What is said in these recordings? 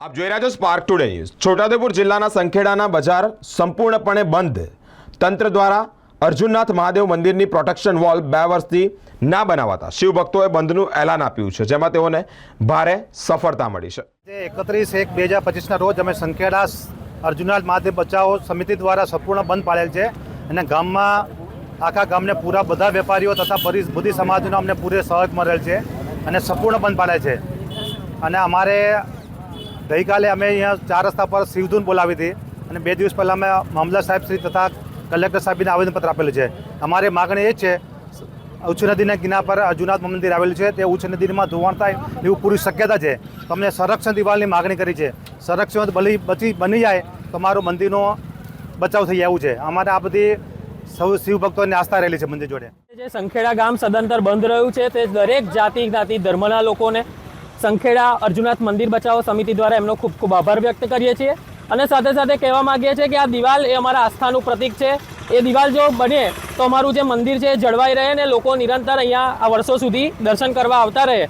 આપ જોઈ રહ્યા છો સ્પાર્ક ટુડે ન્યૂઝ છોટાઉદેપુર જિલ્લાના સંખેડાના બજાર સંપૂર્ણપણે બંધ. તંત્ર દ્વારા અર્જુનનાથ મહાદેવ મંદિરની પ્રોટેક્શન વોલ બે વર્ષથી ના બનાવાતા. શિવભક્તોએ બંધનું એલાન આપ્યું છે, જેમાં તેઓને ભારે સફળતા મળી છે. એકત્રીસ એક બે હજાર પચીસના રોજ અમે સંખેડા અર્જુનનાથ મહાદેવ બચાવો સમિતિ દ્વારા સંપૂર્ણ બંધ પાડેલ છે અને ગામમાં આખા ગામને પૂરા બધા વેપારીઓ તથા બધી સમાજનો અમને પૂરે સહયોગ મળેલ છે અને સંપૂર્ણ બંધ પાડે છે. અને અમારે ગઈકાલે અમે અહીંયા ચાર રસ્તા પર શિવધૂન બોલાવી હતી અને બે દિવસ પહેલાં અમે મામલા સાહેબ શ્રી તથા કલેક્ટર સાહેબને આવેદનપત્ર આપેલું છે. અમારી માગણી એ છે, ઉચ્ચ નદીના કિનારા પર અજુનાથ મંદિર આવેલું છે, તે ઉચ્ચ નદીમાં ધોવાણ થાય એવું પૂરી શક્યતા છે. તો અમને સંરક્ષણ દિવાલની માગણી કરી છે. સંરક્ષણ બલી બચી બની જાય તો મારું મંદિરનો બચાવ થઈ જવું છે. અમારે આ બધી સૌ શિવ ભક્તોની આસ્થા રહેલી છે મંદિર જોડે. જે સંખેડા ગામ સદંતર બંધ રહ્યું છે, તે દરેક જાતિ જ્ઞાતિ ધર્મના લોકોને સંખેડા અર્જુનાથ મંદિર બચાવો સમિતિ દ્વારા એમનો ખૂબ ખૂબ આભાર વ્યક્ત કરીએ છીએ. અને સાથે સાથે કહેવા માંગીએ છીએ કે આ દિવાલ એ અમારા આસ્થાનું પ્રતીક છે. એ દિવાલ જો બને તો અમારું જે મંદિર છે એ જળવાઈ રહે ને લોકો નિરંતર અહીંયા આ વર્ષો સુધી દર્શન કરવા આવતા રહે.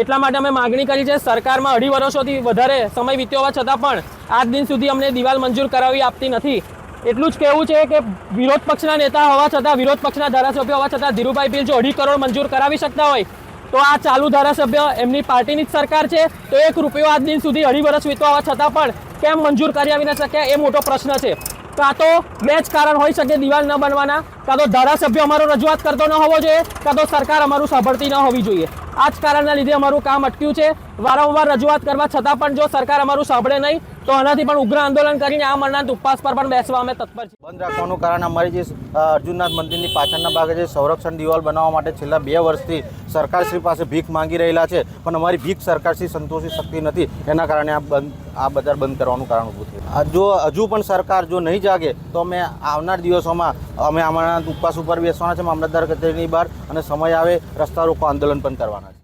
એટલા માટે અમે માગણી કરી છે સરકારમાં અઢી વર્ષોથી વધારે સમય વીત્યો હોવા છતાં પણ આજ દિન સુધી અમને દિવાલ મંજૂર કરાવી આપતી નથી. એટલું જ કહેવું છે કે વિરોધ પક્ષના નેતા હોવા છતાં, વિરોધ પક્ષના ધારાસભ્ય હોવા છતાં ધીરુભાઈ બિલ જો અઢી કરોડ મંજૂર કરાવી શકતા હોય તો આ ચાલુ ધારાસભ્ય એમની પાર્ટીની જ સરકાર છે. તો એક રૂપિયો આજ દિન સુધી અઢી વર્ષ વીતવા છતાં પણ કેમ મંજૂર કરી આવી ન શક્યા એ મોટો પ્રશ્ન છે. કાં તો બે જ કારણ હોઈ શકે દિવાલ ન બનવાના કાં તો ધારાસભ્ય અમારો રજૂઆત કરતો ન હોવો જોઈએ, કાં તો સરકાર અમારું સાંભળતી ન હોવી જોઈએ. આ જ કારણના લીધે અમારું કામ અટક્યું છે. વારંવાર રજૂઆત કરવા છતાં પણ જો સરકાર અમારું સાંભળે નહીં, તો આનાથી પણ ઉગ્ર આંદોલન કરીને આ મરનાથ ઉપવાસ પર પણ બેસવા અમે તત્પર છીએ. બંધ રાખવાનું કારણ અમારી જે અર્જુનનાથ મંદિરની પાછળના ભાગે જે સંરક્ષણ દિવાલ બનાવવા માટે છેલ્લા બે વર્ષથી સરકારશ્રી પાસે ભીખ માંગી રહેલા છે, પણ અમારી ભીખ સરકારશ્રી સંતોષી શકતી નથી. એના કારણે આ બંધ, આ બજાર બંધ કરવાનું કારણ ઊભું થયું. જો હજુ પણ સરકાર જો નહીં જાગે, તો અમે આવનાર દિવસોમાં અમે અમારા ઉપવાસ ઉપર બેસવાના છે, મામલતદાર કચેરીની બહાર અને સમય આવે, રસ્તા રોકો, આંદોલન પણ કરવાના છે.